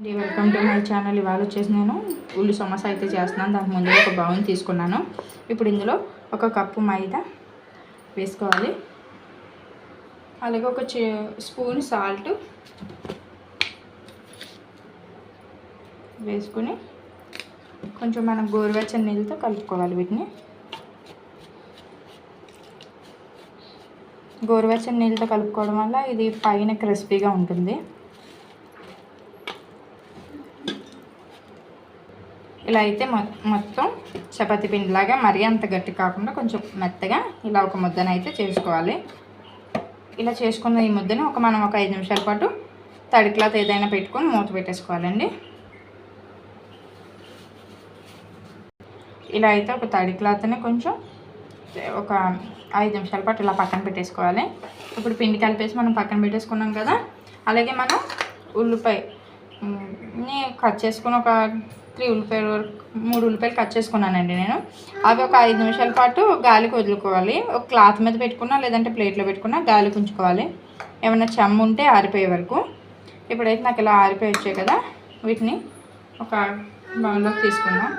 అండి welcome to my channel ఇవాళ వచ్చేసి నేను ఉల్లి సమోసా అయితే చేస్తున్నాను. దానికి ముందు ఒక బౌన్ తీసుకున్నాను. ఇప్పుడు ఇందులో ఒక కప్పు మైదా వేసుకోవాలి. అలాగే ఒక స్పూన్ సాల్ట్ వేసుకుని కొంచెం మనం గోరువెచ్చని నీళ్ళతో కలుపుకోవాలి వీటిని. గోరువెచ్చని నీళ్ళతో కలుపుకోవడం వల్ల ఇది పైన క్రిస్పీగా ఉంటుంది. ఇలా అయితే మొ- మొత్తం చపాతీ పిండిలాగా మరీ అంత గట్టి కాకుండా కొంచెం మెత్తగా ఇలా ఒక ముద్దను అయితే చేసుకోవాలి. ఇలా చేసుకున్న ఈ ముద్దని ఒక మనం ఒక ఐదు నిమిషాల పాటు తడి క్లాత్ ఏదైనా పెట్టుకొని మూత పెట్టేసుకోవాలండి. ఇలా అయితే ఒక తడి క్లాత్ని కొంచెం ఒక ఐదు నిమిషాల పాటు ఇలా పక్కన పెట్టేసుకోవాలి. ఇప్పుడు పిండి కలిపేసి మనం పక్కన పెట్టేసుకున్నాం కదా అలాగే మనం ఉల్లిపాయ అన్నీ కట్ చేసుకుని ఒక త్రీ ఉల్లిపాయలు వరకు మూడు ఉల్లిపాయలు కట్ చేసుకున్నానండి నేను. అవి ఒక ఐదు నిమిషాల పాటు గాలికి వదులుకోవాలి. ఒక క్లాత్ మీద పెట్టుకున్నా లేదంటే ప్లేట్లో పెట్టుకున్నా గాలికి ఉంచుకోవాలి. ఏమైనా చెమ్ము ఉంటే ఆరిపోయే వరకు. ఇప్పుడైతే నాకు ఇలా ఆరిపోయి వచ్చాయి కదా వీటిని ఒక బౌన్లోకి తీసుకున్నాం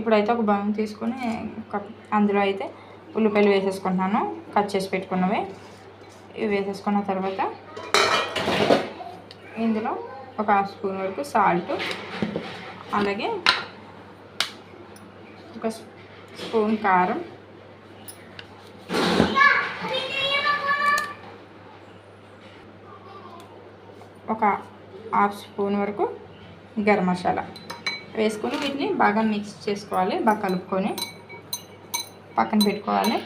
ఇప్పుడైతే ఒక బౌన్ తీసుకొని అందులో అయితే ఉల్లిపాయలు వేసేసుకుంటున్నాను. కట్ చేసి పెట్టుకున్నవి. ఇవి వేసేసుకున్న తర్వాత ఇందులో ఒక హాఫ్ స్పూన్ వరకు సాల్ట్. అలాగే ఒక స్పూన్ కారం. ఒక హాఫ్ స్పూన్ వరకు గరం మసాలా వేసుకొని వీటిని బాగా మిక్స్ చేసుకోవాలి బాగా కలుపుకొని పక్కన పెట్టుకోవాలి.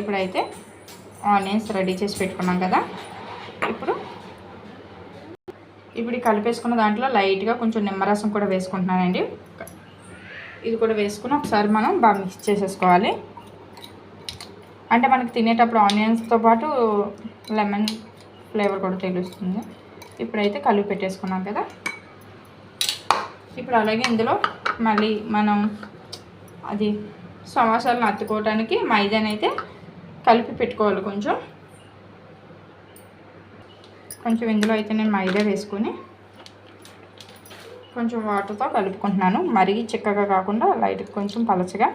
ఇప్పుడైతే ఆనియన్స్ రెడీ చేసి పెట్టుకున్నాం కదా. ఇప్పుడు ఇప్పుడు కలిపేసుకున్న దాంట్లో లైట్గా కొంచెం నిమ్మరసం కూడా వేసుకుంటున్నానండి. ఇది కూడా వేసుకుని ఒకసారి మనం బాగా మిక్స్ చేసేసుకోవాలి. అంటే మనకి తినేటప్పుడు ఆనియన్స్తో పాటు లెమన్ ఫ్లేవర్ కూడా తెలుస్తుంది. ఇప్పుడైతే కలిపి పెట్టేసుకున్నాం కదా. ఇప్పుడు అలాగే ఇందులో మళ్ళీ మనం అది సమోసాలను అత్తుకోవడానికి మైదాని అయితే కలిపి పెట్టుకోవాలి కొంచెం. కొంచెం ఇందులో అయితే నేను మైదా వేసుకొని కొంచెం వాటర్తో కలుపుకుంటున్నాను. మరీ చిక్కగా కాకుండా లైట్ కొంచెం పలచగా.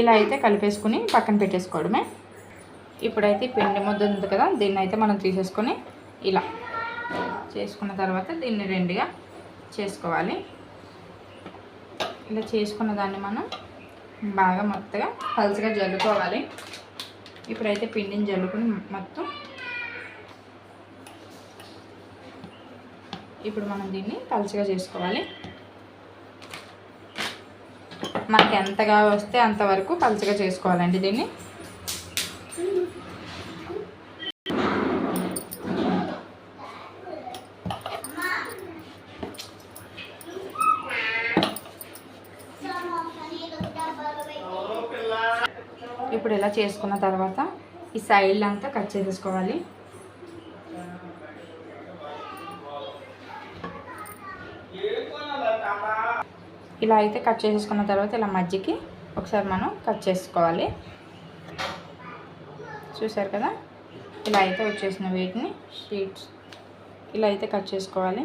ఇలా అయితే కలిపేసుకుని పక్కన పెట్టేసుకోవడమే. ఇప్పుడైతే పిండి ముద్ద ఉంది కదా దీన్ని అయితే మనం తీసేసుకొని ఇలా. చేసుకున్న తర్వాత దీన్ని రెండుగా చేసుకోవాలి. ఇలా చేసుకున్న దాన్ని మనం బాగా మొత్తగా పలుచగా జల్లుకోవాలి. ఇప్పుడైతే పిండిని జల్లుకుని మొత్తం ఇప్పుడు మనం దీన్ని పలుచగా చేసుకోవాలి. మనకి ఎంతగా వస్తే అంతవరకు పలుచగా చేసుకోవాలండి దీన్ని. ఇప్పుడు ఇలా చేసుకున్న తర్వాత ఈ సైడ్ అంతా కట్ చేసేసుకోవాలి. ఇలా అయితే కట్ చేసేసుకున్న తర్వాత ఇలా మజ్జికి ఒకసారి మనం కట్ చేసుకోవాలి. చూసారు కదా? ఇలా అయితే వచ్చేసిన వీటిని షీట్స్ ఇలా అయితే కట్ చేసుకోవాలి.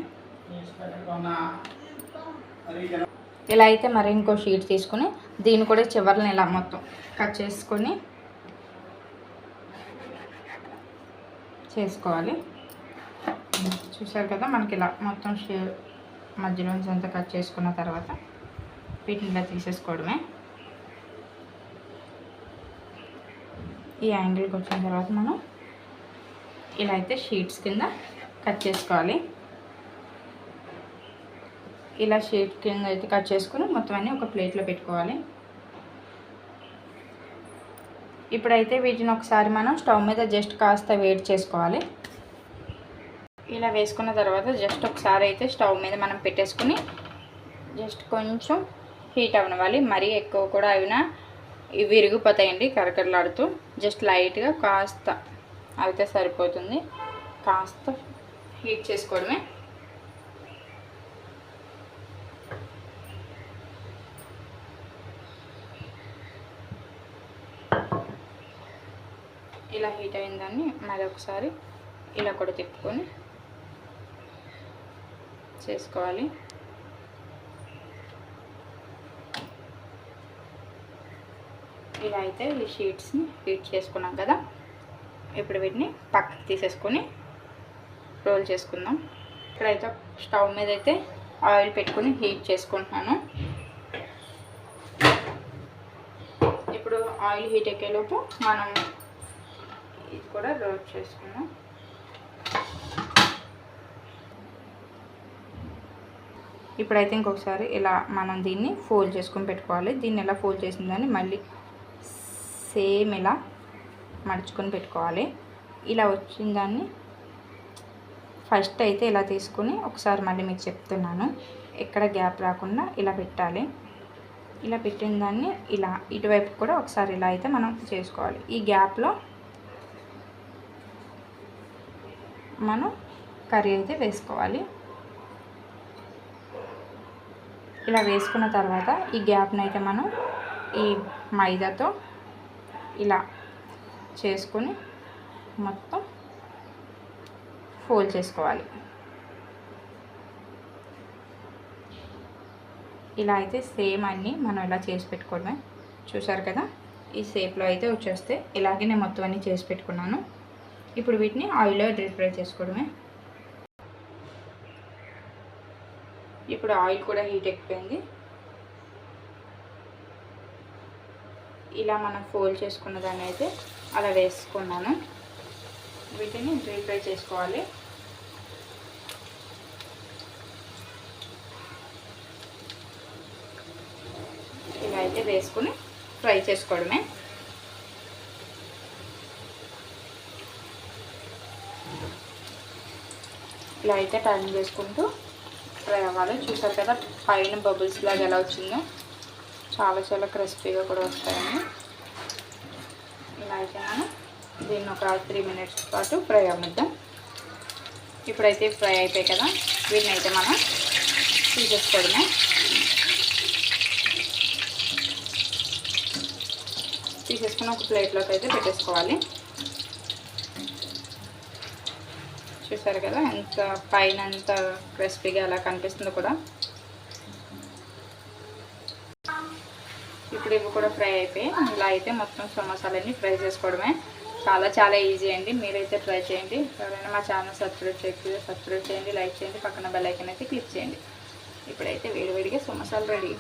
ఇలా అయితే మరి ఇంకో షీట్ తీసుకొని దీన్ని కూడా చివరిని ఇలా మొత్తం కట్ చేసుకొని చేసుకోవాలి. చూసారు కదా మనకి ఇలా మొత్తం షే మధ్యలోంచి అంతా కట్ చేసుకున్న తర్వాత వీటిని ఇలా తీసేసుకోవడమే. ఈ యాంగిల్కి వచ్చిన తర్వాత మనం ఇలా అయితే షీట్స్ కింద కట్ చేసుకోవాలి. ఇలా షీట్ కింద అయితే కట్ చేసుకుని మొత్తం అన్నీ ఒక ప్లేట్లో పెట్టుకోవాలి. ఇప్పుడైతే వీటిని ఒకసారి మనం స్టవ్ మీద జస్ట్ కాస్త వేడి చేసుకోవాలి. ఇలా వేసుకున్న తర్వాత జస్ట్ ఒకసారి అయితే స్టవ్ మీద మనం పెట్టేసుకుని జస్ట్ కొంచెం హీట్ అవ్వాలి మరీ ఎక్కువ కూడా అయినా ఇవి విరిగిపోతాయండి కరకరలాడుతూ. జస్ట్ లైట్గా కాస్త అయితే సరిపోతుంది. కాస్త హీట్ చేసుకోవడమే. ఇలా హీట్ అయిన దాన్ని మరొకసారి ఇలా కూడా తిప్పుకొని చేసుకోవాలి. ఇలా అయితే ఈ షీట్స్ని హీట్ చేసుకున్నాం కదా. ఇప్పుడు వీటిని పక్కకి తీసేసుకొని రోల్ చేసుకుందాం. ఇక్కడైతే స్టవ్ మీద అయితే ఆయిల్ పెట్టుకొని హీట్ చేసుకుంటున్నాను. ఇప్పుడు ఆయిల్ హీట్ ఎక్కేలోపు మనం ఇది కూడా రోల్ చేసుకున్నాం ఇప్పుడైతే ఇంకొకసారి ఇలా మనం దీన్ని ఫోల్డ్ చేసుకొని పెట్టుకోవాలి. దీన్ని ఎలా ఫోల్డ్ చేసిందని మళ్ళీ సేమ్ ఇలా మడుచుకొని పెట్టుకోవాలి. ఇలా వచ్చిన దాన్ని ఫస్ట్ అయితే ఇలా తీసుకుని ఒకసారి మళ్ళీ మీకు చెప్తున్నాను. ఎక్కడ గ్యాప్ రాకుండా ఇలా పెట్టాలి. ఇలా పెట్టిన దాన్ని ఇలా ఇటువైపు కూడా ఒకసారి ఇలా అయితే మనం చేసుకోవాలి. ఈ గ్యాప్లో మనం కర్రీ అయితే వేసుకోవాలి. ఇలా వేసుకున్న తర్వాత ఈ గ్యాప్ని అయితే మనం ఈ మైదాతో ఇలా చేసుకొని మొత్తం ఫోల్డ్ చేసుకోవాలి. ఇలా అయితే సేమ్ అన్నీ మనం ఇలా చేసి పెట్టుకోవడమే. చూసారు కదా? ఈ షేప్లో అయితే వచ్చేస్తే ఇలాగే నేను మొత్తం అన్నీ చేసి పెట్టుకున్నాను. ఇప్పుడు వీటిని ఆయిల్లో డీప్ ఫ్రై చేసుకోవడమే. ఇప్పుడు ఆయిల్ కూడా హీట్ ఎక్కిపోయింది. ఇలా మనం ఫోల్డ్ చేసుకున్న దాన్ని అయితే అలా వేసుకున్నాను. వీటిని డీప్ ఫ్రై చేసుకోవాలి. ఇలా అయితే వేసుకుని ఫ్రై చేసుకోవడమే. ఇలా అయితే టర్న్ చేసుకుంటూ ఫ్రై అవ్వాలి. చూసారు కదా పైన బబుల్స్ లాగా ఎలా వచ్చిందో. చాలా చాలా క్రిస్పీగా కూడా వస్తాయండి ఇలా అయితే మనం దీన్ని ఒక త్రీ మినిట్స్ పాటు ఫ్రై అవ్వద్దాం ఇప్పుడైతే ఫ్రై అయిపోయాయి కదా వీటిని అయితే మనం తీసేసుకోవడమే తీసేసుకుని ఒక ప్లేట్లోకి అయితే పెట్టేసుకోవాలి. చూసారు కదా ఎంత పైన ఎంత క్రిస్పీగా అలా కనిపిస్తుందో కూడా. ఇప్పుడు ఇవి కూడా ఫ్రై అయిపోయి ఇలా అయితే మొత్తం సమోసాలన్నీ ఫ్రై చేసుకోవడమే. చాలా చాలా ఈజీ అండి. మీరైతే ట్రై చేయండి. ఎవరైనా మా ఛానల్ సబ్స్క్రైబ్ చేయకపోతే సబ్స్క్రైబ్ చేయండి లైక్ చేయండి పక్కన బెల్ ఐకన్ అయితే క్లిక్ చేయండి. ఇప్పుడైతే వేడివేడిగా సమోసాలు రెడీ